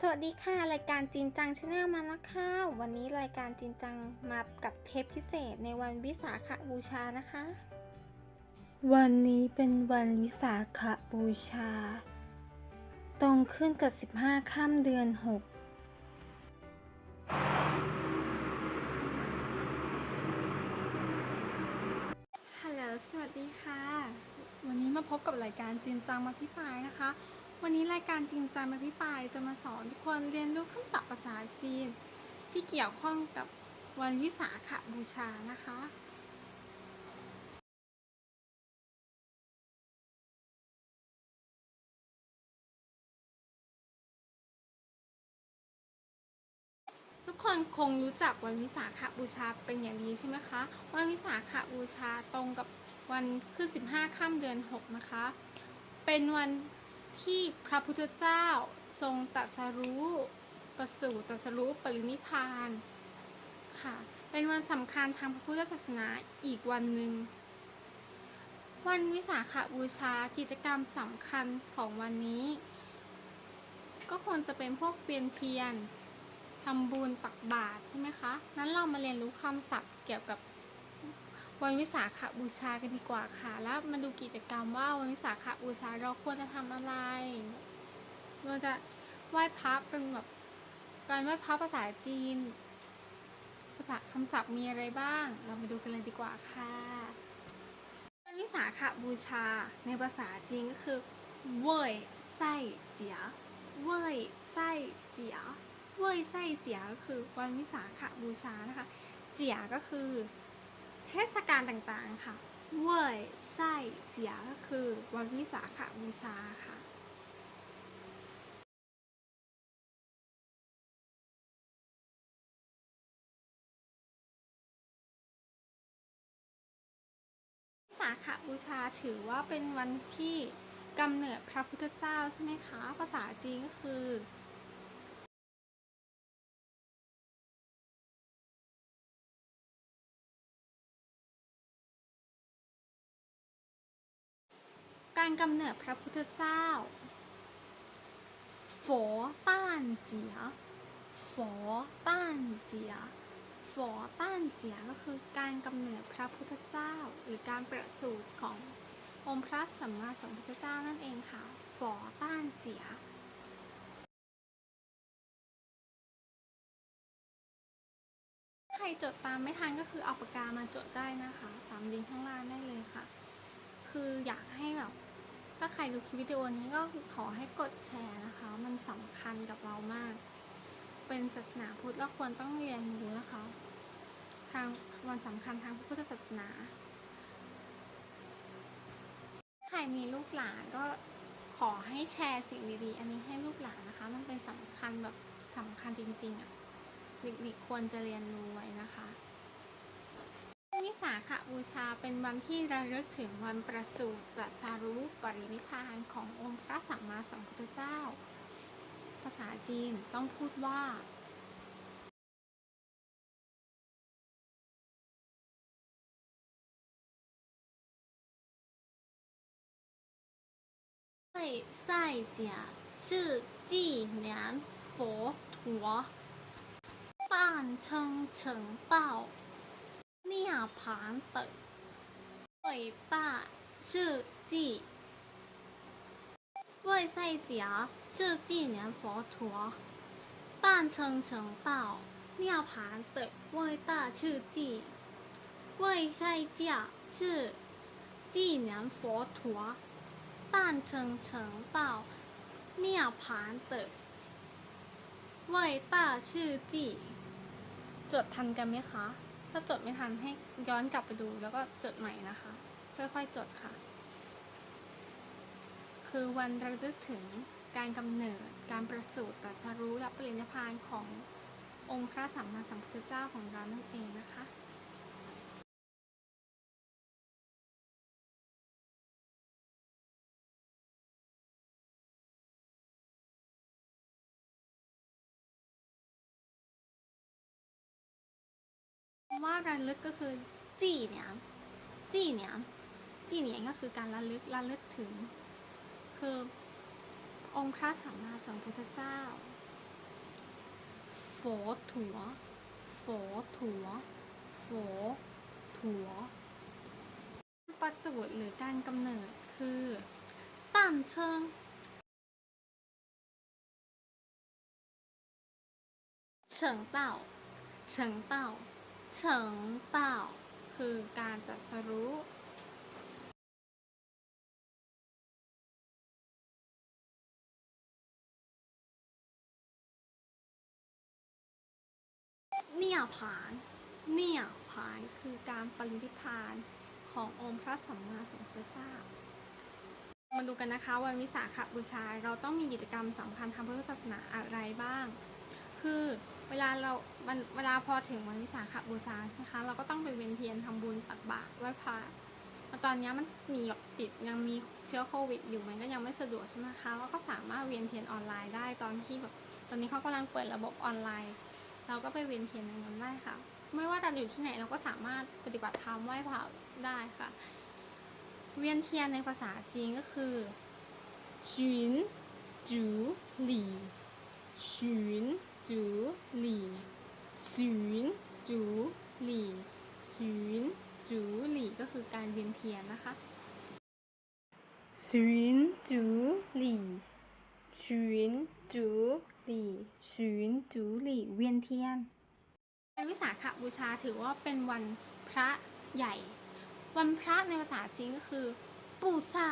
สวัสดีค่ะ รายการจินจังชาแนลมาแล้วค่ะวันนี้รายการจินจังมากับเทปพิเศษในวันวิสาขบูชานะคะ วันนี้เป็นวันวิสาขบูชา ตรงขึ้นกับ 15ค่ำเดือน6ฮัลโหลสวัสดีค่ะ วันนี้มาพบกับรายการจินจังมาพี่ปายนะคะ วันนี้รายการจินจังมาพี่ปายจะมาสอนทุกคนเรียนรู้คำศัพท์ภาษาจีน ที่เกี่ยวข้องกับวันวิสาขบูชานะคะ ทุกคนคงรู้จักวันวิสาขบูชาเป็นอย่างดีใช่ไหมคะ วันวิสาขบูชาตรงกับวันขึ้น15 ค่ำเดือน 6 นะคะ เป็นวัน ที่พระพุทธเจ้าทรงตรัสรู้ประสูติตรัสรู้ปรินิพานค่ะ เป็นวันสำคัญทางพระพุทธศาสนาอีกวันหนึ่ง วันวิสาขบูชากิจกรรมสำคัญของวันนี้ ก็ควรจะเป็นพวกเวียนเทียนทำบุญตักบาตรใช่ไหมคะ นั้นเรามาเรียนรู้คำศัพท์เกี่ยวกับ วันวิสาขบูชากันดีกว่าค่ะ แล้วมาดูกิจกรรมว่าวันวิสาขบูชาเราควรจะทำอะไร เราจะไหว้พระเป็นแบบการไหว้พระภาษาจีน ภาษาคำศัพท์มีอะไรบ้าง เรามาดูกันเลยดีกว่าค่ะวันวิสาขบูชาในภาษาจีนก็คือเว่ยไส้เจียเว่ยไส้เจียเว่ยไส้เจียก็คือวันวิสาขบูชานะคะ เจียก็คือ เทศกาลต่างๆค่ะเว่ยไส้เจียก็คือวันวิสาขบูชาค่ะวิสาขบูชาถือว่าเป็นวันที่กำเนิดพระพุทธเจ้าใช่ไหมคะ ภาษาจีนก็คือ การกำเนิดพระพุทธเจ้าฝอต้านเจียฝอต้านเจียฝอต้านเจียก็คือการกำเนิดพระพุทธเจ้า หรือการประสูติขององค์พระสัมมาสัมพุทธเจ้านั่นเองค่ะฝอต้านเจียใครจดตามไม่ทันก็คือเอาปากกามาจดได้นะคะ ตามลิงก์ข้างล่างได้เลยค่ะ คืออยากให้แบบ ถ้าใครดูคลิปวิดีโอนี้ก็ขอให้กดแชร์นะคะ มันสำคัญกับเรามาก เป็นศาสนาพุทธเราควรต้องเรียนรู้นะคะ ทางวันสำคัญทางพุทธศาสนา ใครมีลูกหลานก็ขอให้แชร์สิ่งดีๆ อันนี้ให้ลูกหลานนะคะ มันเป็นสำคัญแบบสำคัญจริงๆอะ่ะเด็กๆควรจะเรียนรู้ไว้นะคะ วิสาขบูชาเป็นวันที่ระลึกถึงวันประสูติตรัสรู้ปรินิพพานขององค์พระสัมมาสัมพุทธเจ้า ภาษาจีนต้องพูดว่า 会赛甲是纪年佛陀诞生成 道涅槃的伟大事迹。为赛甲是纪念佛陀诞生成道涅槃的伟大事迹。为赛甲是纪念佛陀诞生成道涅槃的伟大事迹จดทันกันไหมคะ ถ้าจดไม่ทันให้ย้อนกลับไปดูแล้วก็จดใหม่นะคะ ค่อยๆจดค่ะ คือวันระลึกถึงการกำเนิดการประสูติตรัสรู้และปรินิพพานขององค์พระสัมมาสัมพุทธเจ้าของเรานั่นเองนะคะ ว่าระลึกก็คือจี้เนี่ยจี้เนี่ยจี้เนี่ยก็คือการระลึกระลึกถึง คือองค์พระสัมมาสัมพุทธเจ้าโฝถั่วโฝถั่วโฝถั่วประสูติหรือการกำเนิดคือตั้นเชิงเฉิงเต่าเฉิงเต่า เฉิงเต่า คือการตรัสรู้เนี่ยผานเนี่ยผานคือการปรินิพานขององค์พระสัมมาสัมพุทธเจ้า มาดูกันนะคะวันวิสาขบูชาเราต้องมีกิจกรรมสำคัญทางพุทธศาสนาอะไรบ้าง คือ เวลาเรามันเวลาพอถึงวันวิสาขบูชาใช่ไหมคะ เราก็ต้องไปเวียนเทียนทำบุญตักบาตรไหว้พระแต่ตอนนี้มันมีแบบติดยังมีเชื้อโควิด อยู่มันก็ยังไม่สะดวกใช่ไหมคะเราก็สามารถเวียนเทียนออนไลน์ได้ตอนที่แบบตอนนี้เขากำลังเปิดระบบออนไลน์ เราก็ไปเวียนเทียนในนั้นได้ค่ะ ไม่ว่าจะอยู่ที่ไหนเราก็สามารถปฏิบัติธรรมไหว้พระได้ค่ะ เวียนเทียนในภาษาจีนก็คือฉุนจูหลี่ฉุน จูหลีศูนจูหลีศูนจูหลีก็คือการเวียนเทียนนะคะศูนจูหลีศูนจูหลีศูนจูหลีเวียนเทียนในวิสาขบูชาถือว่าเป็นวันพระใหญ่ วันพระในภาษาจีนก็คือ ปูซา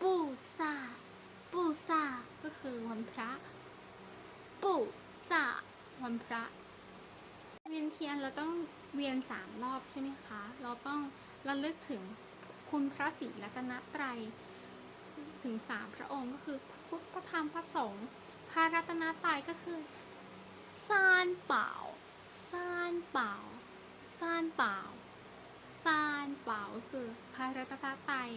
ปูซาปูซาก็คือวันพระ ปู่ ซาวันพระ เวียนเทียนเราต้องเวียนสามรอบใช่ไหมคะ เราต้องระลึกถึงคุณพระศรีรัตนตรัยถึงสามพระองค์ก็คือพระพุทธพระธรรมพระสงฆ์พระรัตนตรัยก็คือซานเป่าซานเป่าซานเป่าซานเป่าก็คือพระรัตนตรัย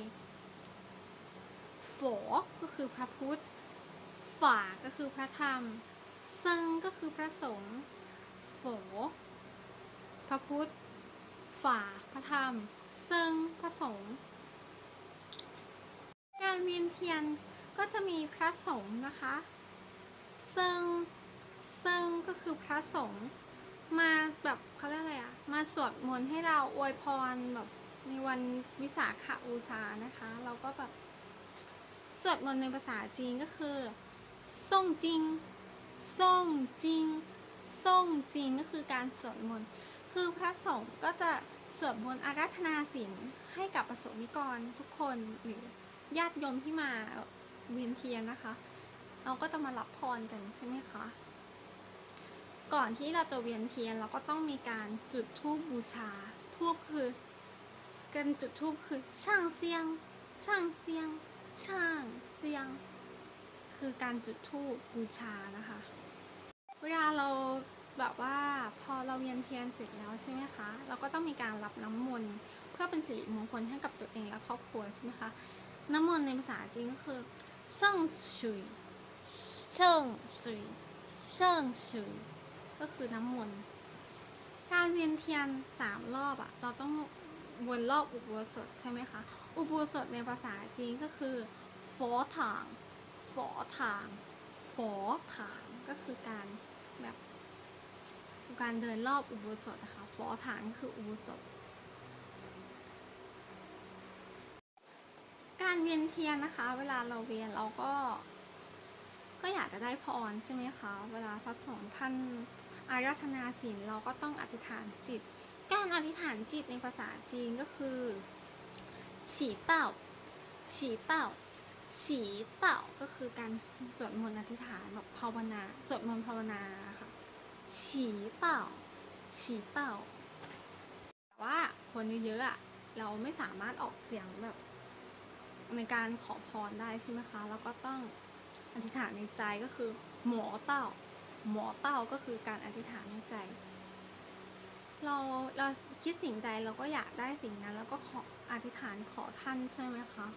ฝก็คือพระพุทธ ฝาก็คือพระธรรม ซิงก็คือพระสงฆ์โฝพระพุทธ ฝ่า พระธรรม เซิงพระสงฆ์การเวียนเทียนก็จะมีพระสงฆ์นะคะ เซิงเซิงก็คือพระสงฆ์มาแบบเขาเรียกอะไรอะมาสวดมนต์ให้เราอวยพรแบบในวันวิสาขบูชานะคะ เราก็แบบสวดมนต์ในภาษาจีนก็คือส่งจริง ส่งจริงส่งจริงก็คือการสวดมนต์คือพระสงฆ์ก็จะสวดมนต์อาราธนาศีลให้กับประสงค์นิกรทุกคนหรือญาติโยมที่มาเวียนเทียนนะคะ เราก็จะมารับพรกันใช่ไหมคะก่อนที่เราจะเวียนเทียนเราก็ต้องมีการจุดธูปบูชาทูปคือการจุดธูปคือช่างเซียง ช่างเซียง ช่างเซียง คือการจุดธูปบูชานะคะ เวลาเราแบบว่าพอเราเวียนเทียนเสร็จแล้วใช่ไหมคะ เราก็ต้องมีการรับน้ำมนต์เพื่อเป็นสิริมงคลให้กับตัวเองและครอบครัวใช่ไหมคะ น้ำมนต์ในภาษาจีนก็คือเซิ่งชุยเชิงชุยเชิงชุยก็คือน้ำมนต์การเวียนเทียนสามรอบอะเราต้องวนรอบอุโบสถใช่ไหมคะ อุโบสถในภาษาจีนก็คือฝอถาง ฝอถางฝอถางก็คือการแบบการเดินรอบอุโบสถนะคะฟอฐานคืออุโบสถ การเวียนเทียนนะคะ เวลาเราเวียนเราก็ ก็อยากจะได้พรใช่ไหมคะ เวลาพระสงฆ์ท่านอาราธนาศีลเราก็ต้องอธิษฐานจิต การอธิษฐานจิตในภาษาจีนก็คือฉีเต้าฉีเต้า ฉีเต้าก็คือการสวดมนต์อธิษฐานแบบภาวนาสวดมนต์ภาวนาค่ะฉีเต่าฉีเต่าแต่ว่าคนเยอะๆอะเราไม่สามารถออกเสียงแบบ ในการขอพรได้ใช่ไหมคะเราก็ต้องอธิษฐานในใจก็คือ หมอเต่า หมอเต่าก็คือการอธิษฐานในใจ เราเราคิดสิ่งใดเราก็อยากได้สิ่งนั้น แล้วก็ขออธิษฐานขอท่านใช่ไหมคะ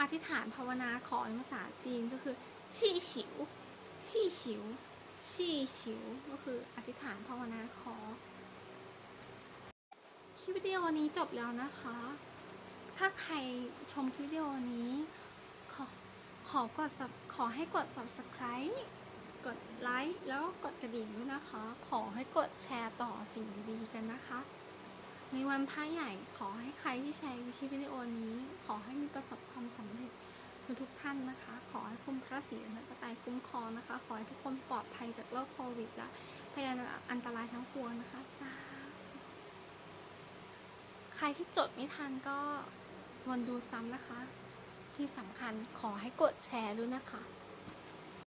อธิษฐานภาวนาขอในภาษาจีนก็คือชี่ฉิวชี่ฉิวชี่ฉิวก็คืออธิษฐานภาวนาขอคลิปวิดีโอนี้จบแล้วนะคะ ถ้าใครชมคลิปวิดีโอนี้ขอขอกดขอให้กด subscribe กดไลค์แล้วกดกระดิ่งด้วยนะคะ ขอให้กดแชร์ต่อสิ่งดีๆกันนะคะ ในวันพระใหญ่ขอให้ใครที่แชร์คลิปวิดีโอนี้ขอให้ ประสบความสำเร็จทุกทุกท่านนะคะ ขอให้คุ้มพระศรีรัตนตรัยคุ้มครองนะคะ ขอให้ทุกคนปลอดภัยจากโรคโควิดและพยานอันตรายทั้งปวงนะคะสาใครที่จดไม่ทันก็วนดูซ้ำนะคะ ที่สำคัญขอให้กดแชร์ด้วยนะคะ